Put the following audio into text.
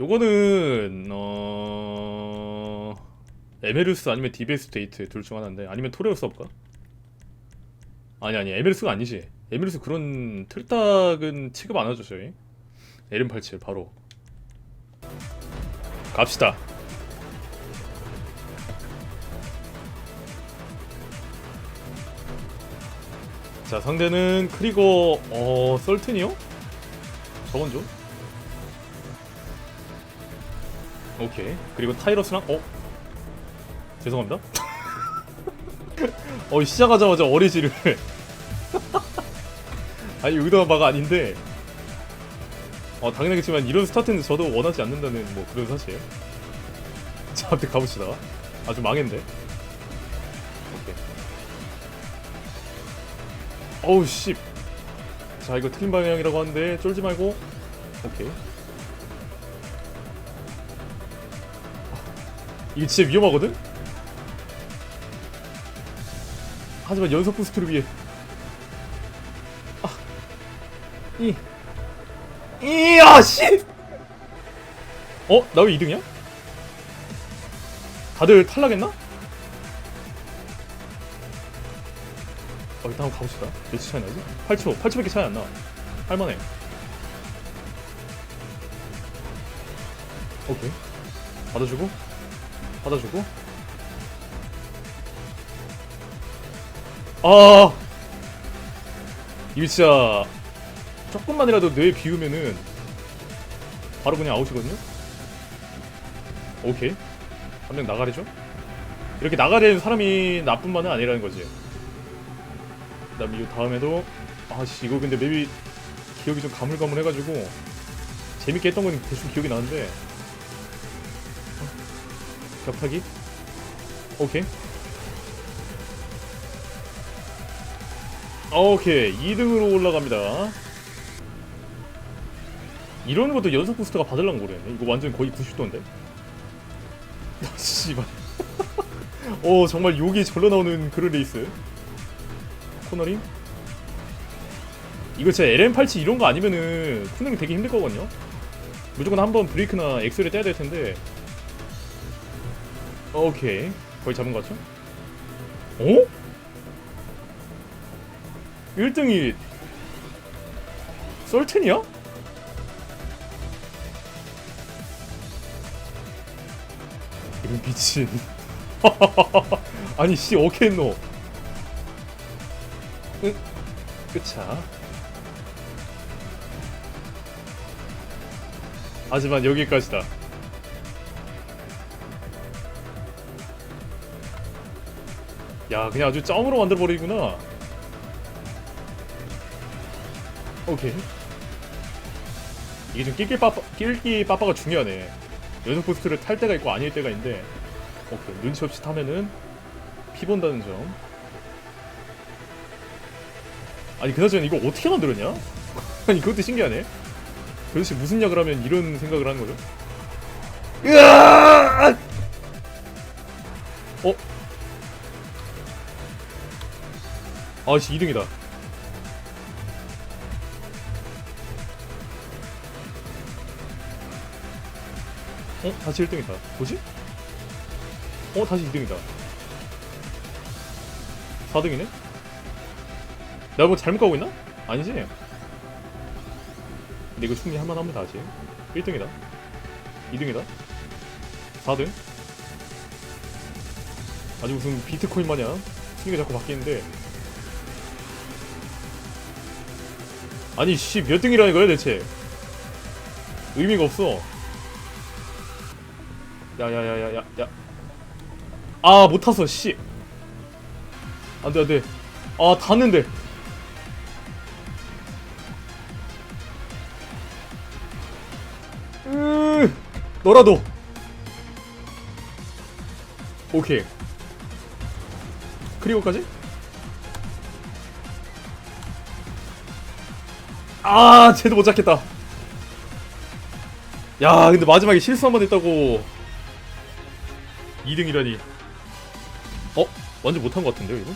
요거는 어 에메르스 아니면 디베스 데이트 둘 중 하나인데 아니면 토레우스 할까? 아니 아니 에메르스가 아니지. 에메르스 그런 틀딱은 취급 안 하죠 저희. 에른 87 바로. 갑시다. 자 상대는 크리거 어 썰튼이요? 저건 좀 오케이. 그리고 타이러스랑 어? 죄송합니다. 어 시작하자마자 어리지를. 아니 의도한 바가 아닌데. 어 당연하겠지만 이런 스타트는 저도 원하지 않는다는 뭐 그런 사실 자 앞에 가봅시다. 아주 망했네. 오케이. 어우 씨. 자 이거 틀린 방향이라고 하는데 쫄지 말고. 오케이 이게 진짜 위험하거든? 하지만 연속 부스트를 위해 아, 이, 이야 씨! 어? 나 왜 2등이야? 다들 탈락했나? 어 일단 한번 가봅시다 몇 초 차이 나지? 8초 8초밖에 차이 안나 할만해 오케이 받아주고 받아주고. 아! 이거 진짜 조금만이라도 뇌 비우면은 바로 그냥 아웃이거든요? 오케이. 한 명 나가래죠? 이렇게 나가려는 사람이 나뿐만은 아니라는 거지. 그 다음에 이 다음에도 아씨 이거 근데 맵이 기억이 좀 가물가물해가지고 재밌게 했던 건 대충 기억이 나는데 어? 격타기? 오케이. 오케이. 2등으로 올라갑니다. 이런 것도 연속 부스트가 받을랑 모르겠네 이거 완전 거의 90도인데? 씨발. 오 정말 욕이 절로 나오는 그런 레이스. 코너링? 이거 진짜 LM87 이런 거 아니면은 코너링 되게 힘들 거거든요? 무조건 한번 브레이크나 엑셀을 떼야 될 텐데 오케이 거의 잡은 것 같죠? 어? 1등이 썰텐이야? 이런 미친 아니 씨 어케노 응 끝차 하지만 여기까지다 야 그냥 아주 짱으로 만들어버리구나 오케이 이게 좀 낄낄빠빠 낄끼빠빠가 중요하네 연속 부스트를 탈 때가 있고 아닐 때가 있는데 오케이 눈치 없이 타면은 피 본다는 점 아니 그나저나 이거 어떻게 만들었냐? 아니 그것도 신기하네 도대체 무슨 약을 하면 이런 생각을 하는 거죠? 으아! 어? 아씨 2등이다 어? 다시 1등이다 뭐지? 어? 다시 2등이다 4등이네? 내가 뭐 잘못 가고 있나? 아니지? 근데 이거 충분히 할만합니다 다시 1등이다 2등이다 4등 아주 무슨 비트코인 마냥 순위가 자꾸 바뀌는데 아니 씨 몇 등이라는 거야 대체 의미가 없어 야야야야야 야. 아, 못 탔어. 씨. 안 돼, 안 돼. 아, 탔는데. 으, 너라도. 오케이. 크리고까지? 아, 쟤도 못 잡겠다. 야, 근데 마지막에 실수 한 번 했다고 2등이라니 어? 완전 못한 것 같은데요 이거?